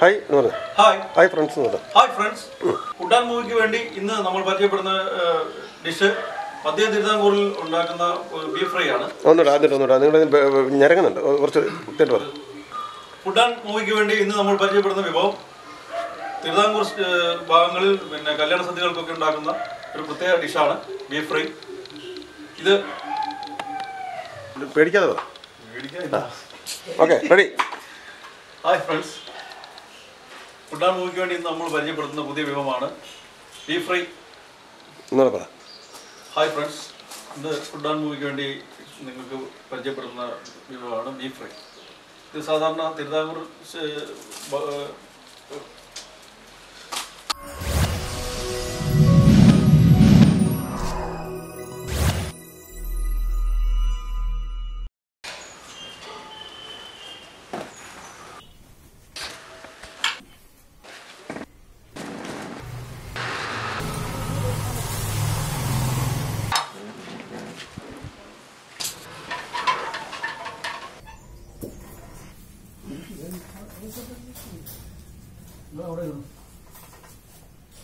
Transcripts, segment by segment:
Hi നൂറ് hi hi friends നൂറ് hi friends food and മൂവിക്ക് വേണ്ടി ഇന്ന് നമ്മൾ പരിചയപ്പെടുന്ന ഡിഷ് മധ്യ തിരുവിതാംകൂറിൽ ഉണ്ടാക്കുന്ന ബീഫ് ഫ്രൈ ആണ്. ഒന്നുടാ ആദ്യം ഒന്നുടാ നിങ്ങൾ ഞരങ്ങുന്നുണ്ട്. കുറച്ച് ഇട്ടിട്ട് പറ. ഫുഡ് ആൻഡ് മൂവിക്ക് വേണ്ടി ഇന്ന് നമ്മൾ പരിചയപ്പെടുന്ന വിഭവം തിരുവിതാംകൂർ ഭാഗങ്ങളിൽ പിന്നെ കല്യാണ സദ്യകൾക്കൊക്കെ ഉണ്ടാക്കുന്ന ഒരു പ്രത്യേക ഡിഷാണ് ബീഫ് ഫ്രൈ ഇത് പേടിക്കാതെ പറ. Okay ready hi friends food and മൂവിക്ക് വേണ്ടി നമ്മൾ പരിചയപ്പെടുത്തുന്ന പുതിയ വിഭവമാണ് ബീഫ് ഫ്രൈ ഹായ് ഫ്രണ്ട്സ് ഇന്ന് ഫുഡ് ആൻഡ് മൂവിക്ക് വേണ്ടി നിങ്ങൾക്ക് പരിചയപ്പെടുത്തുന്ന വിഭവമാണ് ബീഫ് ഫ്രൈ ഇത് സാധാരണ തിരുവിതാംകൂർ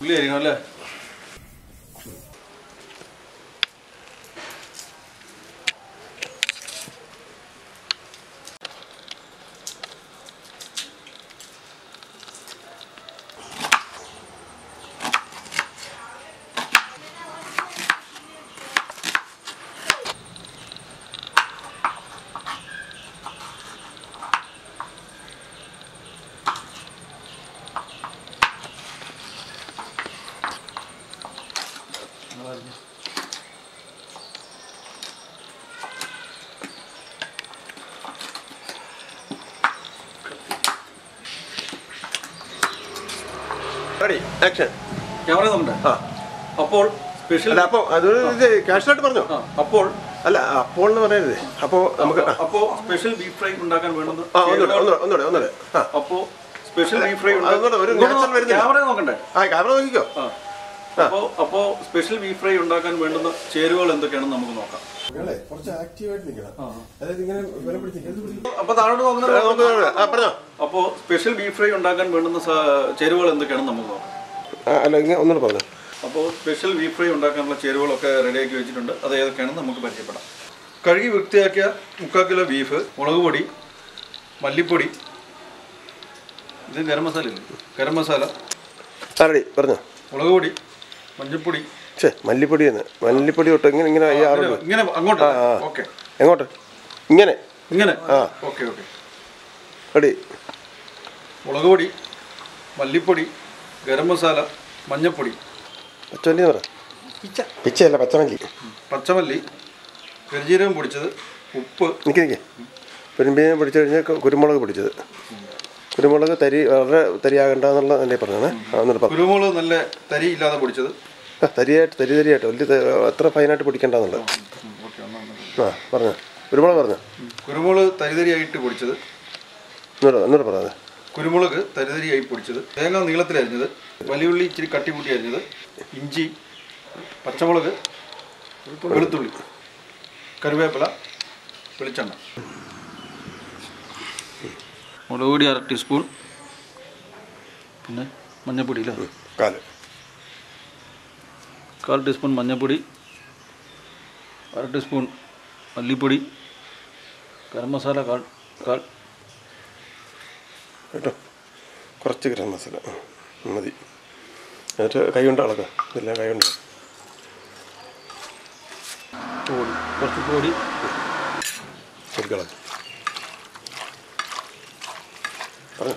ഉള്ളി ആയിരിക്കണം അല്ലേ? റെഡി ആക്ഷൻ ക്യാമറ നമ്മുടെ ആ. അപ്പോൾ സ്പെഷ്യൽ അല്ല അപ്പോൾ അത് ഇത് ക്യാഷ്വലായിട്ട് പറഞ്ഞോ? അപ്പോൾ അല്ല അപ്പോൾ എന്ന് പറയരുത്. അപ്പോൾ നമുക്ക് അപ്പോൾ സ്പെഷ്യൽ ബീഫ് ഫ്രൈ ഉണ്ടാക്കാൻ വേണ്ടത് ആ ഒന്നുകൂടെ ഒന്നുകൂടെ ഒന്നുകൂടെ ആ. അപ്പോൾ സ്പെഷ്യൽ ബീഫ് ഫ്രൈ ഒരു. ക്യാമറ നോക്കണ്ടേ? ആ ക്യാമറ നോക്കിക്കോ. ആ. അപ്പോൾ അപ്പോൾ സ്പെഷ്യൽ ബീഫ് ഫ്രൈ ഉണ്ടാക്കാൻ വേണ്ടുന്ന ചേരുവകൾ എന്തൊക്കെയാണെന്ന് നമുക്ക് നോക്കാം. അപ്പോ സ്പെഷ്യൽ ബീഫ് ഫ്രൈ ഉണ്ടാക്കാൻ വേണ്ടുന്ന ചേരുവകൾ എന്തൊക്കെയാണെന്ന് നമുക്ക് നോക്കാം. ഒന്നുകൂടെ പറഞ്ഞോ. അപ്പോൾ സ്പെഷ്യൽ ബീഫ് ഫ്രൈ ഉണ്ടാക്കാനുള്ള ചേരുവകളൊക്കെ റെഡിയാക്കി വെച്ചിട്ടുണ്ട്. അത് ഏതൊക്കെയാണെന്ന് നമുക്ക് പരിചയപ്പെടാം. കഴുകി വൃത്തിയാക്കിയ മുക്കാൽ കിലോ ബീഫ് മുളക് പൊടി മല്ലിപ്പൊടി ഇത് ഗരം മസാല ഇല്ലേ ഗരം മസാല പറഞ്ഞോ. മുളക് പൊടി മഞ്ഞൾപ്പൊടി ഛേ മല്ലിപ്പൊടി എന്ന്. മല്ലിപ്പൊടി തൊട്ട് ഇങ്ങനെ ഇങ്ങനെ ആറ് ഇങ്ങനെ- അങ്ങോട്ട്. ഓക്കെ. എങ്ങോട്ട്? ഇങ്ങനെ. ഇങ്ങനെ? ആ. Okay okay. റെഡി മുളക് പൊടി മല്ലിപ്പൊടി ഗരം മസാല മഞ്ഞപ്പൊടി. പച്ചമല്ലി എന്ന് പിച്ച. പിച്ചയല്ല പച്ചമല്ലി. പച്ചമല്ലി പെരുജീരകം പൊടിച്ചത് ഉപ്പ്. നിൽക്കി നിൽക്കി പിടിച്ചു കഴിഞ്ഞാൽ കുരുമുളക് പിടിച്ചത്. കുരുമുളക് തരി വളരെ തരിയാകണ്ട എന്നുള്ള നല്ല എന്നിട്ട് കുരുമുളക് നല്ല തരി ഇല്ലാതെ പൊടിച്ചത്? തരിയായിട്ട് തരി തരിയായിട്ട് വലിയ അത്ര ഫൈനായിട്ട് പൊടിക്കണ്ടെന്നുള്ളത്. ആ പറഞ്ഞു. കുരുമുളക് പറഞ്ഞു. കുരുമുളക് തരിതരിയായിട്ട് പൊടിച്ചത്? എന്നോട് എന്നോട് പറഞ്ഞത് കുരുമുളക് തരിതരിയായി പൊടിച്ചത്. തേങ്ങ നീളത്തിൽ അരിഞ്ഞത്. വലിയുള്ളി ഇച്ചിരി കട്ടി കൂട്ടി അരിഞ്ഞത്. ഇഞ്ചി പച്ചമുളക് വെളുത്തുള്ളി കറിവേപ്പില വെളിച്ചെണ്ണ. മുളക് പൊടി അര ടീസ്പൂൺ പിന്നെ മഞ്ഞൾപ്പൊടി ഇല്ല കാൽ കാൽ ടീസ്പൂൺ മഞ്ഞപ്പൊടി അര ടീസ്പൂൺ മല്ലിപ്പൊടി ഗരം മസാല കാൽ കാൽ. കേട്ടോ? കുറച്ച് ഗരം മസാല. മതി. എന്നിട്ട് കൈ കൊണ്ട് അളക്കുക ഇതെല്ലാം കൈ കൊണ്ട് പൊടി. കുറച്ച് പൊടി. ശരിക്കളക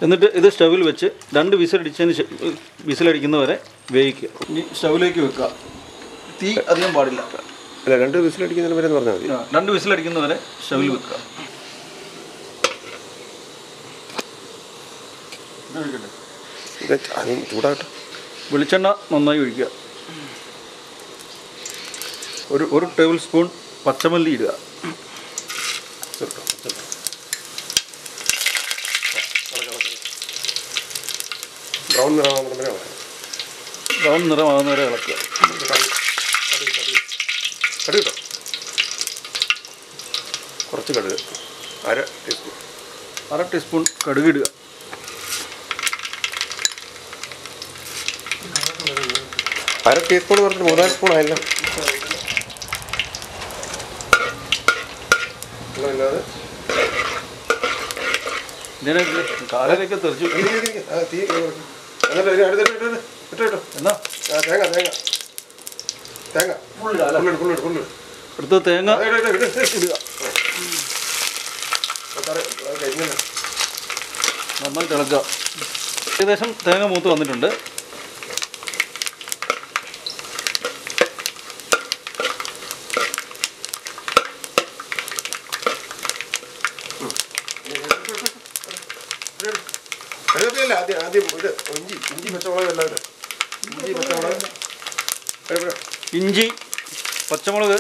എന്നിട്ട് ഇത് സ്റ്റവിൽ വെച്ച് രണ്ട് വിസിലടിച്ചതിന് വിസിലടിക്കുന്നവരെ വേവിക്കുക. ഇനി സ്റ്റവിലേക്ക് വെക്കുക. തീ അധികം പാടില്ല. അല്ല രണ്ട് വിസിലടിക്കുന്നതിന് വരെ എന്ന് പറഞ്ഞാൽ മതി. രണ്ട് വിസിലടിക്കുന്നവരെ സ്റ്റവിൽ വെക്കുക. അത് ചൂടാകട്ടെ. വെളിച്ചെണ്ണ നന്നായി ഒഴിക്കുക. ഒരു ഒരു ടേബിൾ സ്പൂൺ പച്ചമല്ലി ഇടുക. ബ്രൗൺ നിറമാകുന്ന വരെ ഇളക്കുക ബ്രൗൺ നിറമാകുന്ന ഇളക്കുക. കടുക് കുറച്ച് കടുക്. അര ടീസ്പൂൺ അര ടീസ്പൂൺ കടുക് ഇടുക. അര ടീസ്പൂൺ പറഞ്ഞിട്ട് മൂന്നര സ്പൂൺ ആയല്ലോ. ഇതിനൊക്കെ കാലിലേക്ക് തെറിച്ചു തീ എന്നിട്ട് ഇനി അടുത്തിട്ട് ഇട്ട് ഇട്ട്. ഇട്ട് ഇട്ടോ. എന്നാ? തേങ്ങ തേങ്ങ. തേങ്ങ. എടുത്ത്. നന്നായിട്ട് ഇളക്കുക ഏകദേശം തേങ്ങ മൂത്ത് വന്നിട്ടുണ്ട്. ഇത് ഇഞ്ചി ഇഞ്ചി പച്ചമുളക് ഇഞ്ചി പച്ചമുളക്. ഇഞ്ചി പച്ചമുളക്.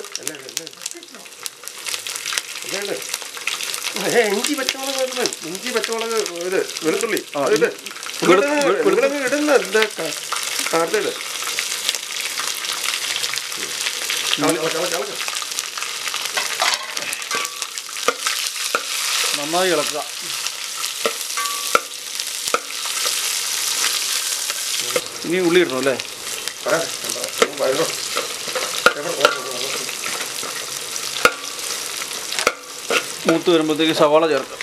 ഇഞ്ചി പച്ചമുളക്. ഇഞ്ചി പച്ചമുളക് ഇത് വെളുത്തുള്ളി. ഇടുന്ന എന്താ കളക്ക്. നന്നായി ഇളക്കുക. ഇനി ഉള്ളി ഇടണം അല്ലേ. മൂത്ത് വരുമ്പോഴത്തേക്ക് സവാള ചേർക്കാം.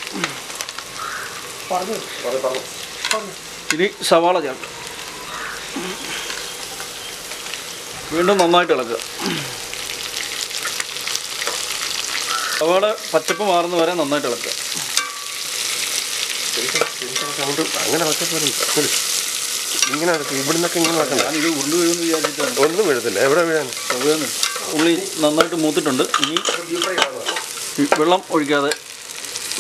ഇനി സവാള ചേർക്കാം വീണ്ടും നന്നായിട്ട് ഇളക്കുക സവാള പച്ചപ്പ് മാറുന്ന വരെ നന്നായിട്ട് ഇളക്കുക അങ്ങനെ ഇങ്ങനെ നടക്കും ഇവിടുന്നൊക്കെ ഇങ്ങനെ നടക്കണം ഉരുണ്ട് വീഴുമെന്ന് വിചാരിച്ചിട്ടാണ്. ഒന്നും വീഴത്തില്ല. എവിടെ വീഴാൻ? ഉള്ളി നന്നായിട്ട് മൂത്തിട്ടുണ്ട്. ഇനി വെള്ളം ഒഴിക്കാതെ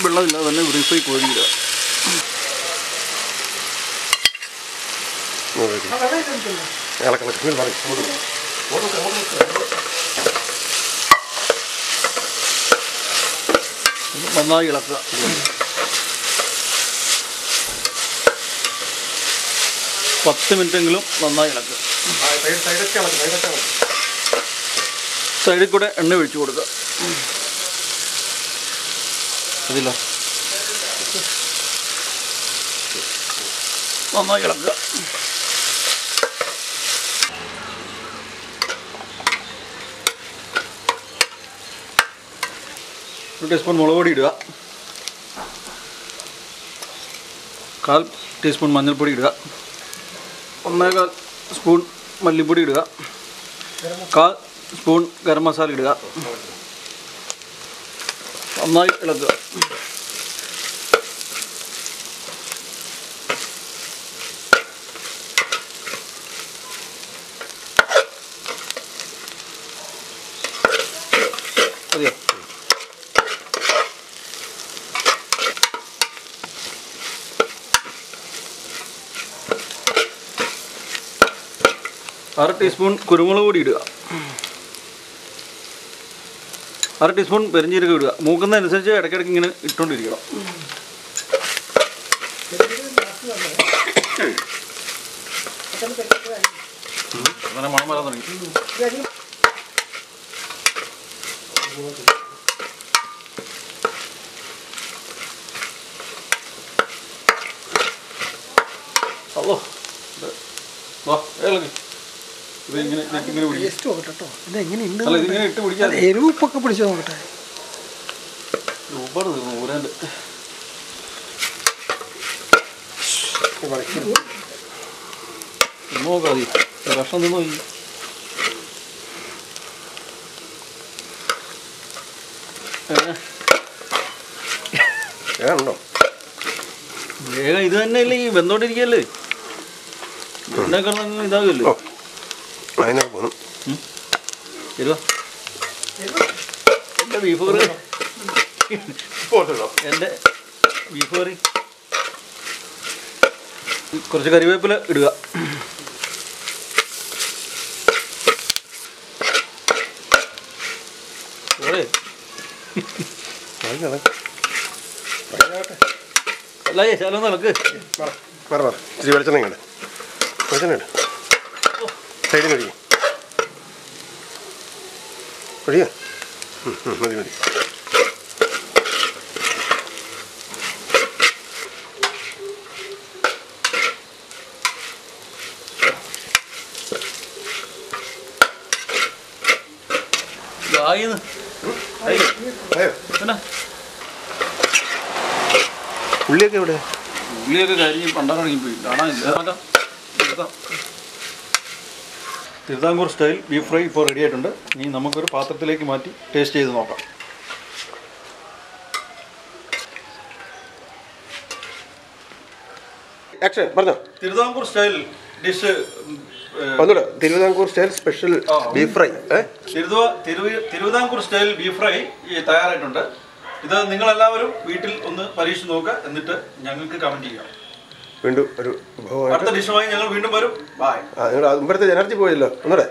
വെള്ളമില്ലാതെ തന്നെ റീഫൈ ഇളക്കിളക്കി നന്നായി പറയും അങ്ങോട്ട് പോ. അങ്ങോട്ട് പോ, അങ്ങോട്ട് പോ. നന്നായി ഇളക്കുക പത്ത് മിനിറ്റെങ്കിലും നന്നായി ഇളക്കുക. സൈഡിൽ കൂടെ എണ്ണ ഒഴിച്ചു കൊടുക്കുക അതില്ല നന്നായി ഇളക്കുക ഒരു ടീസ്പൂൺ മുളക് പൊടി ഇടുക. കാൽ ടീസ്പൂൺ മഞ്ഞൾപ്പൊടി ഇടുക. ഒന്നേകാൽ സ്പൂൺ മല്ലിപ്പൊടി ഇടുക. കാൽ സ്പൂൺ ഗരം മസാല ഇടുക. നന്നായി ഇളക്കുക. മതിയോ? അര ടീസ്പൂൺ കുരുമുളക് പൊടി ഇടുക. അര ടീസ്പൂൺ പെരിഞ്ചീരകം ഇടുക. മൂക്കുന്നതനുസരിച്ച് ഇടയ്ക്കിടയ്ക്ക് ഇങ്ങനെ ഇട്ടുകൊണ്ടിരിക്കണം. അങ്ങനെ മണം വരാൻ തുടങ്ങി. അല്ലോ വാ ഇളകി ഇത് ഇങ്ങനെ ഇതിലേക്ക് ഇങ്ങനെ പിടിക്കും ടേസ്റ്റ് നോക്കട്ടെ കേട്ടോ ഇത് പിടിക്കാൻ എരിവ് ഉപ്പൊക്കെ പിടിച്ച് നോക്കട്ടെ. നോക്കാതി ഭക്ഷണം തിന്നു വേഗം ഇത് തന്നെയല്ലേ ഈ വെന്തോണ്ടിരിക്കല്ലേ? ഇതാകില്ലേ ഓ അതിനൊക്കെ പോന്നു എന്റെ ബീഫ് കറി എന്റെ എന്റെ ബീഫ് കറി കുറച്ച് കറിവേപ്പില ഇടുക. അല്ല ശാലം നടക്ക്. പറ പറ ഇച്ചിരി വെളിച്ചെണ്ണ ഇങ്ങോട്ട് വെളിച്ചെണ്ണ ഇട്. സൈഡിൽ മതി. ഒഴിയോ. മതി മതി. ഉള്ളിയൊക്കെ എവിടെ? ഉള്ളിയൊക്കെ കാര്യം പണ്ടാറങ്ങി പോയി കാണാൻ ഇല്ല തിരുവിതാംകൂർ സ്റ്റൈൽ ബീഫ് ഫ്രൈ ഇപ്പോൾ റെഡി ആയിട്ടുണ്ട്. ഇനി നമുക്കൊരു പാത്രത്തിലേക്ക് മാറ്റി ടേസ്റ്റ് ചെയ്ത് നോക്കാം. ആക്ഷൻ പറഞ്ഞോ. തിരുവിതാംകൂർ സ്റ്റൈൽ ഡിഷ് ഒന്നുകൂടെ Thiruvithamkoor style special beef fry Thiruvithamkoor style beef fry തയ്യാറായിട്ടുണ്ട്. ഇത് നിങ്ങളെല്ലാവരും വീട്ടിൽ ഒന്ന് പരീക്ഷിച്ച് നോക്കുക. എന്നിട്ട് ഞങ്ങൾക്ക് കമന്റ് ചെയ്യാം. വീണ്ടും ഒരു ഞങ്ങൾ വീണ്ടും വരും. നിങ്ങൾ മുമ്പത്തെ എനർജി പോയല്ലോ. ഒന്നുകൂടെ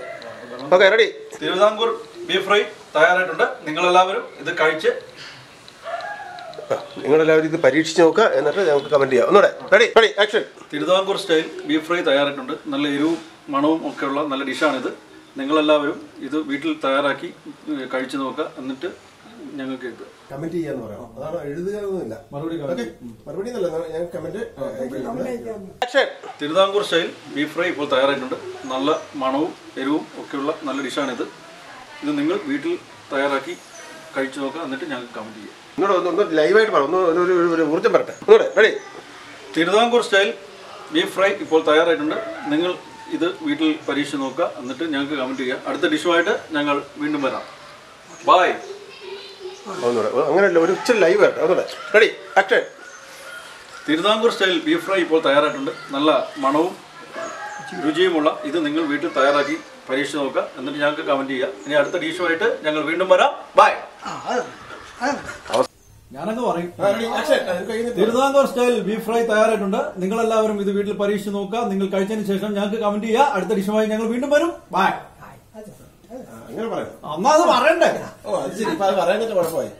okay ready Thiruvithamkoor beef fry തയ്യാറായിട്ടുണ്ട്. നിങ്ങളെല്ലാവരും ഇത് കഴിച്ച് നിങ്ങളെല്ലാവരും ഇത് പരീക്ഷിച്ച് നോക്കുക എന്നിട്ട് ഞങ്ങൾക്ക് കമന്റ് ചെയ്യാം. ഒന്നുകൂടെ ready ready action Thiruvithamkoor style beef fry തയ്യാറായിട്ടുണ്ട്. നല്ല എരിവും മണവും ഒക്കെയുള്ള നല്ല ഡിഷാണിത് നിങ്ങളെല്ലാവരും ഇത് വീട്ടിൽ തയ്യാറാക്കി കഴിച്ചു നോക്കുക. എന്നിട്ട് ഞങ്ങൾക്ക് കമന്റ് ചെയ്യാന്ന് പറയാം. അതാണ് മറുപടി ഓക്കെ മറുപടി എന്നല്ല ഞാൻ comment Thiruvithamkoor style beef fry ഇപ്പോൾ തയ്യാറായിട്ടുണ്ട്. നല്ല മണവും എരിവും ഒക്കെയുള്ള നല്ല ഡിഷാണിത്. ഇത് നിങ്ങൾ വീട്ടിൽ തയ്യാറാക്കി കഴിച്ചു നോക്കുക. എന്നിട്ട് ഞങ്ങൾക്ക് കമന്റ് ചെയ്യാം. തിരുതാംകൂർ ഒന്ന് ഒന്ന് ലൈവായിട്ട് പറ. ഒന്ന് ഒരു- ഊർജം പറട്ടെ ready. Thiruvithamkoor style beef fry ഇപ്പോൾ തയ്യാറായിട്ടുണ്ട്. നിങ്ങൾ ഇത് വീട്ടിൽ പരീക്ഷിച്ച് നോക്കുക. എന്നിട്ട് ഞങ്ങൾക്ക് കമന്റ് ചെയ്യുക അടുത്ത ഡിഷുമായിട്ട് ഞങ്ങൾ വീണ്ടും വരാം. ബായ് ഒന്നുകൂടെ അങ്ങനെയല്ല ഒരു ഉച്ച ലൈവ് ആയിട്ട് ഒന്നുകൂടെ ready action Thiruvithamkoor style beef fry ഇപ്പോൾ തയ്യാറായിട്ടുണ്ട്. നല്ല മണവും രുചിയുമുള്ള ഇത് നിങ്ങൾ വീട്ടിൽ തയ്യാറാക്കി പരീക്ഷിച്ച് നോക്കുക. എന്നിട്ട് ഞങ്ങൾക്ക് കമന്റ് ചെയ്യുക. ഇനി അടുത്ത ഡിഷുമായിട്ട് ഞങ്ങൾ വീണ്ടും വരാം. ബായ് ഞാനൊക്കെ പറയും. തിരുവിതാംകൂർ സ്റ്റൈൽ ബീഫ് ഫ്രൈ തയ്യാറായിട്ടുണ്ട്. നിങ്ങൾ എല്ലാവരും ഇത് വീട്ടിൽ പരീക്ഷിച്ച് നോക്കുക. നിങ്ങൾ കഴിച്ചതിന് ശേഷം ഞങ്ങൾക്ക് കമന്റ് ചെയ്യുക. അടുത്ത ഡിഷുമായി ഞങ്ങൾ വീണ്ടും വരും. ബായ് അങ്ങനെ പറയാം. അമ്മ അത് പറയണ്ടേ? ഓ അത് ശരി. അത് പറയാൻ കുഴപ്പമായി.